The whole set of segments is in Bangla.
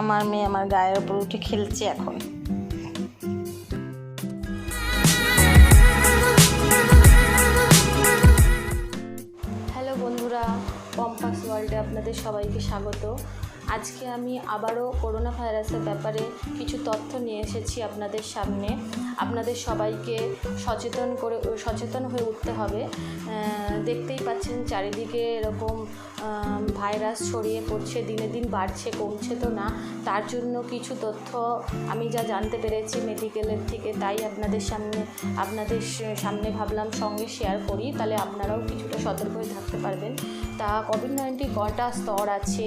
আমার মেয়ে আমার গায়ের উপর উঠে খেলছে এখন। হ্যালো বন্ধুরা পম্পাস ওয়ার্ল্ডে আপনাদের সবাইকে স্বাগত। আজকে আমি আবারও করোনা ভাইরাসের ব্যাপারে কিছু তথ্য নিয়ে এসেছি আপনাদের সামনে। আপনাদের সবাইকে সচেতন করে, সচেতন হয়ে উঠতে হবে। দেখতেই পাচ্ছেন চারিদিকে এরকম ভাইরাস ছড়িয়ে পড়ছে, দিনে দিন বাড়ছে, কমছে তো না। তার জন্য কিছু তথ্য আমি যা জানতে পেরেছি মেডিকেলের থেকে, তাই আপনাদের সামনে আপনাদের সামনে ভাবলাম সঙ্গে শেয়ার করি। তাহলে আপনারাও কিছুটা সতর্ক হয়ে থাকতে পারবেন। তা কোভিড নাইন্টিন কটা স্তর আছে?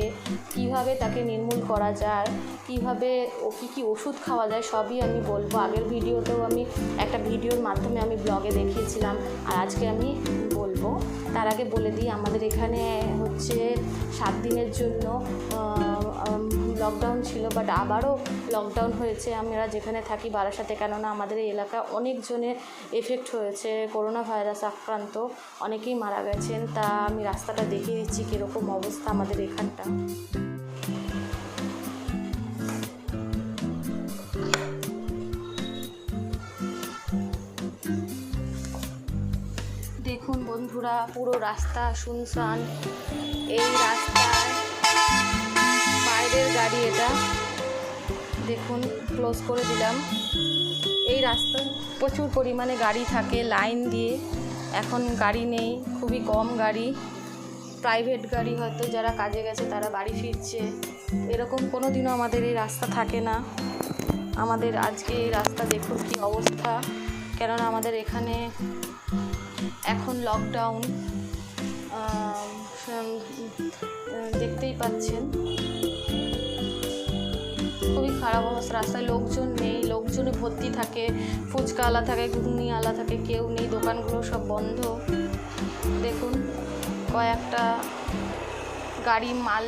কীভাবে তাকে নির্মূল করা যায়, কীভাবে ও কী কী ওষুধ খাওয়া যায়, সবই আমি বলব। আগের ভিডিওতেও আমি একটা ভিডিওর মাধ্যমে আমি ব্লগে দেখিয়েছিলাম, আর আজকে আমি বলব। তার আগে বলে দিই, আমাদের এখানে হচ্ছে সাত দিনের জন্য লকডাউন ছিল বাট আবারও লকডাউন হয়েছে। আমরা যেখানে থাকি বারাসাতে, কেননা আমাদের এই এলাকা অনেকজনের এফেক্ট হয়েছে করোনা ভাইরাস আক্রান্ত, অনেকেই মারা গেছেন। তা আমি রাস্তাটা দেখিয়ে দিচ্ছি, কীরকম অবস্থা আমাদের এখানটা। বন্ধুরা পুরো রাস্তা শুনশান এই রাস্তায় বাইরের গাড়ি এটা। দেখুন ক্লোজ করে দিলাম। এই রাস্তায় প্রচুর পরিমাণে গাড়ি থাকে লাইন দিয়ে। এখন গাড়ি নেই, খুবই কম গাড়ি। প্রাইভেট গাড়ি হয়তো যারা কাজে গেছে, তারা বাড়ি ফিরছে। এরকম কোনো দিনও আমাদের এই রাস্তা থাকে না। আমাদের আজকে এই রাস্তা দেখুন কী অবস্থা। কেননা আমাদের এখানে এখন লকডাউন দেখতেই পাচ্ছেন। খুবই খারাপ অবস্থা, রাস্তায় লোকজন নেই লোকজনে ভর্তি থাকে, ফুচকা আলা থাকে, ঘুগনি আলা থাকে, কেউ নেই, দোকানগুলো সব বন্ধ। দেখুন, কয়েকটা গাড়ি, মাল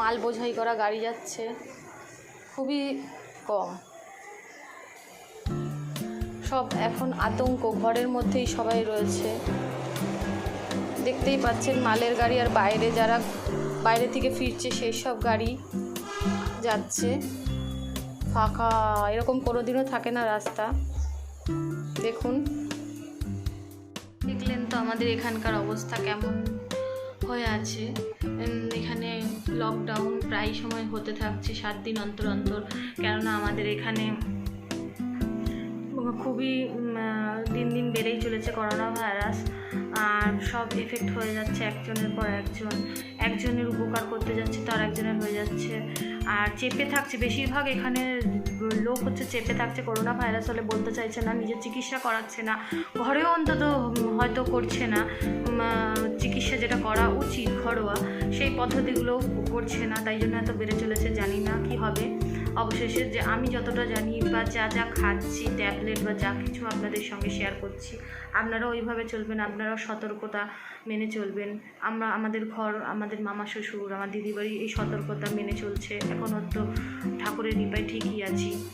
মাল বোঝাই করা গাড়ি যাচ্ছে। খুবই কম। সব এখন আতঙ্ক, ঘরের মধ্যেই সবাই রয়েছে। দেখতেই পাচ্ছেন মালের গাড়ি আর বাইরে যারা বাইরে থেকে ফিরছে সেই সব গাড়ি যাচ্ছে। ফাঁকা, এরকম কোনো দিনও থাকে না রাস্তা। দেখুন। দেখলেন তো আমাদের এখানকার অবস্থা কেমন হয়ে আছে। এখানে লকডাউন প্রায় সময় হতে থাকছে সাত দিন অন্তর অন্তর। কেননা আমাদের এখানে খুবই দিন দিন বেড়েই চলেছে করোনা ভাইরাস আর সব এফেক্ট হয়ে যাচ্ছে একজনের পর একজন। একজনের উপকার করতে যাচ্ছে, তার একজনের হয়ে যাচ্ছে। আর চেপে থাকছে, বেশিরভাগ এখানে লোক হচ্ছে চেপে থাকছে করোনা ভাইরাস হলে বলতে চাইছে না, নিজের চিকিৎসা করাচ্ছে না। ঘরেও অন্তত হয়তো করছে না। চিকিৎসা যেটা করা উচিত ঘরোয়া, সেই পদ্ধতিগুলো করছে না, তাই জন্য এত বেড়ে চলেছে, জানি না কি হবে। অবশেষে যে আমি যতটা জানি বা যা যা খাচ্ছি ট্যাবলেট বা যা কিছু আপনাদের সঙ্গে শেয়ার করছি, আপনারাও ওইভাবে চলবেন, আপনারাও সতর্কতা মেনে চলবেন। আমরা, আমাদের ঘর, আমাদের মামা শ্বশুর, আমার দিদি দিদিবাড়ি এই সতর্কতা মেনে চলছে। এখনও তো ঠাকুরের কৃপায় ঠিকই আছি।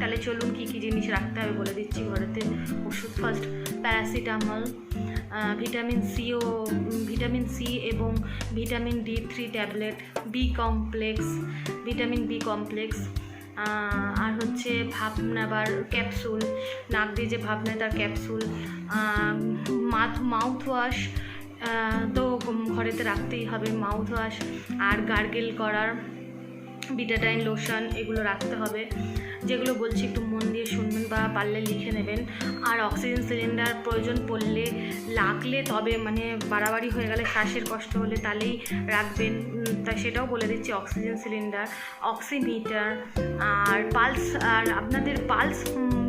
তাহলে চলুন কী কী জিনিস রাখতে হবে বলে দিচ্ছি ঘরেতে? ওষুধ ফার্স্ট প্যারাসিটামল ভিটামিন সি ও ভিটামিন সি এবং vitamin D three tablet B complex vitamin B complex আর হচ্ছে ভাবনাবার ক্যাপসুল নাক দিয়ে যে ভাপ নেয় তার ক্যাপসুল মাথ মাউথ ওয়াশ তো ঘরেতে রাখতেই হবে মাউথ ওয়াশ আর গার্গেল করার বিটাডাইন লোশন এগুলো রাখতে হবে। যেগুলো বলছি একটু মন দিয়ে শুনবেন বা পারলে লিখে নেবেন। আর অক্সিজেন সিলিন্ডার প্রয়োজন পড়লে লাগলে তবে মানে বাড়াবাড়ি হয়ে গেলে শ্বাসের কষ্ট হলে তাহলেই রাখবেন। তা সেটাও বলে দিচ্ছি অক্সিজেন সিলিন্ডার, অক্সিমিটার, আর পালস, আর আপনাদের পালস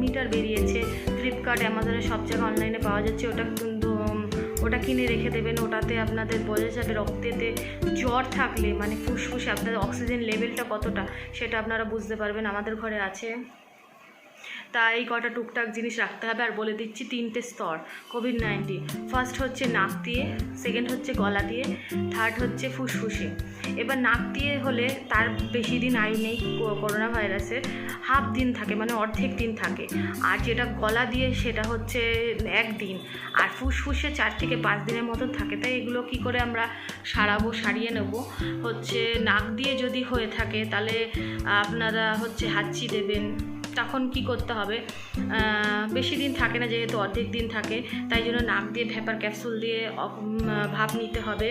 মিটার বেরিয়েছে। ফ্লিপকার্ট অ্যামাজনে সব জায়গায় অনলাইনে পাওয়া যাচ্ছে। ওটা ওটা কিনে রেখে দেবেন। ওটাতে আপনাদের বোঝা যাবে রক্তেতে জ্বর থাকলে মানে ফুসফুসে আপনাদের অক্সিজেন লেভেলটা কতটা, সেটা আপনারা বুঝতে পারবেন। আমাদের ঘরে আছে। হাতা এই কটা টুকটাক জিনিস রাখতে হবে আর বলে দিচ্ছি তিনটে স্তর কোভিড নাইন্টিন ফার্স্ট হচ্ছে নাক দিয়ে সেকেন্ড হচ্ছে গলা দিয়ে থার্ড হচ্ছে ফুসফুসে। এবার নাক দিয়ে হলে তার বেশি দিন আয়ু নেই করোনা ভাইরাসের হাফ দিন থাকে মানে অর্ধেক দিন থাকে। আর যেটা গলা দিয়ে সেটা হচ্ছে একদিন। আর ফুসফুসে চার থেকে পাঁচ দিনের মতন থাকে, তাই এগুলো কি করে আমরা সারাবো, সারিয়ে নেব? হচ্ছে নাক দিয়ে যদি হয়ে থাকে, তাহলে আপনারা হচ্ছে হাঁচি দেবেন। তখন কি করতে হবে? বেশি দিন থাকে না যেহেতু অর্ধেক দিন থাকে, তাই জন্য নাক দিয়ে ভ্যাপার ক্যাপসুল দিয়ে ভাপ নিতে হবে।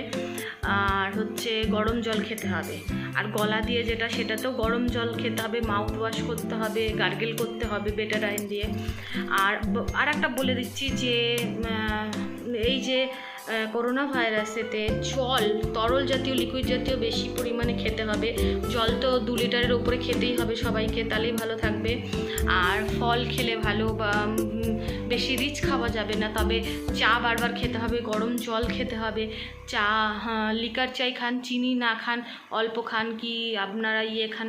আর হচ্ছে গরম জল খেতে হবে। আর গলা দিয়ে যেটা সেটা তো গরম জল খেতে হবে মাউথ ওয়াশ করতে হবে গার্গেল করতে হবে বেটারাইন দিয়ে। আর আর একটা বলে দিচ্ছি যে এই যে করোনা ভাইরাসেতে জল তরল জাতীয় লিকুইড জাতীয় বেশি পরিমাণে খেতে হবে। জল তো দু লিটারের উপরে খেতেই হবে সবাইকে তাহলেই ভালো থাকবে। আর ফল খেলে ভালো বা বেশি রিচ খাওয়া যাবে না তবে চা বারবার খেতে হবে গরম জল খেতে হবে। চা হ্যাঁ, লিকার চাই খান চিনি না খান অল্প খান কি আপনারা ইয়ে খান?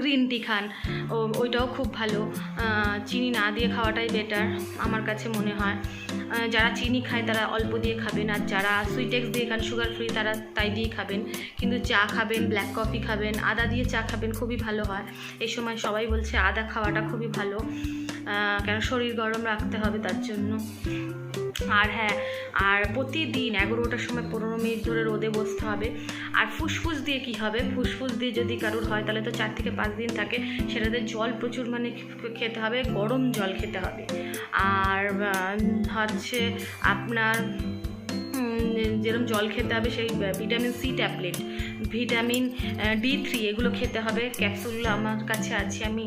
গ্রিন টি খান। ও, ওইটাও খুব ভালো। চিনি না দিয়ে খাওয়াটাই বেটার আমার কাছে মনে হয়। যারা চিনি খায় তারা অল্প দিয়ে খাবেন, আর যারা সুইটেক্স দিয়ে খান সুগার ফ্রি তারা তাই দিয়ে খাবেন। কিন্তু চা খাবেন ব্ল্যাক কফি খাবেন, আদা দিয়ে চা খাবেন খুবই ভালো হয়। এই সময় সবাই বলছে আদা খাওয়াটা খুবই ভালো। কেন শরীর গরম রাখতে হবে তার জন্য। আর হ্যাঁ আর প্রতিদিন এগারোটার সময় পনেরো মিনিট ধরে রোদে বসতে হবে। আর ফুসফুস দিয়ে কি হবে? ফুসফুস দিয়ে যদি কারোর হয়, তাহলে তো চার থেকে পাঁচ দিন থাকে। সেটাতে জল প্রচুর মানে খেতে হবে, গরম জল খেতে হবে। আর হচ্ছে আপনার যেরকম জল খেতে হবে সেই vitamin C tablet vitamin D three এগুলো খেতে হবে। ক্যাপসুলগুলো আমার কাছে আছে, আমি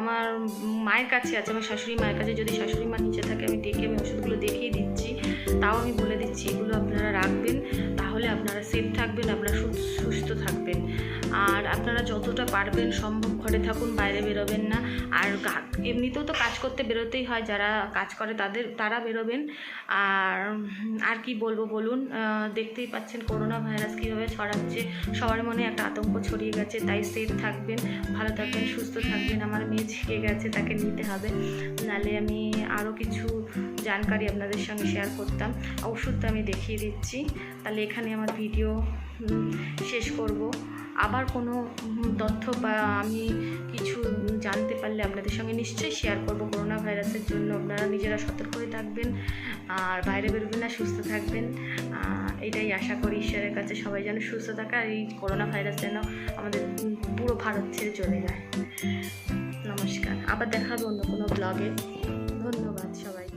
আমার মায়ের কাছে আছে, আমার শাশুড়ি মায়ের কাছে, যদি শাশুড়ি মা নিচে থাকে, আমি ডেকে আমি ওষুধগুলো দেখিয়ে দিচ্ছি। তাও আমি বলে দিচ্ছি, এগুলো আপনারা রাখবেন। আপনারা সেফ থাকবেন, আপনারা সুস্থ থাকবেন। আর আপনারা যতটা পারবেন সম্ভব ঘরে থাকুন, বাইরে বেরোবেন না। আর এমনিতেও তো কাজ করতে বেরোতেই হয়, যারা কাজ করে তাদের, তারা বেরোবেন। আর আর কি বলব বলুন দেখতেই পাচ্ছেন করোনা ভাইরাস কীভাবে ছড়াচ্ছে। সবার মনে একটা আতঙ্ক ছড়িয়ে গেছে, তাই সেফ থাকবেন, ভালো থাকবেন, সুস্থ থাকবেন। আমার মেয়ে ঝেঁকে গেছে, তাকে নিতে হবে। নালে আমি আরও কিছু জানকারি আপনাদের সঙ্গে শেয়ার করতাম। ওষুধ আমি দেখিয়ে দিচ্ছি। তাহলে এখানে আমার ভিডিও শেষ করব। আবার কোনো তথ্য বা আমি কিছু জানতে পারলে আপনাদের সঙ্গে নিশ্চয়ই শেয়ার করব। করোনা ভাইরাসের জন্য আপনারা নিজেরা সতর্ক হয়ে থাকবেন, আর বাইরে বেরোবেন না, সুস্থ থাকবেন। এটাই আশা করি ঈশ্বরের কাছে সবাই যেন সুস্থ থাকে, আর এই করোনা ভাইরাস যেন আমাদের পুরো ভারত ছেড়ে চলে যায়। নমস্কার, আবার দেখা অন্য কোনো ব্লগে ধন্যবাদ সবাইকে।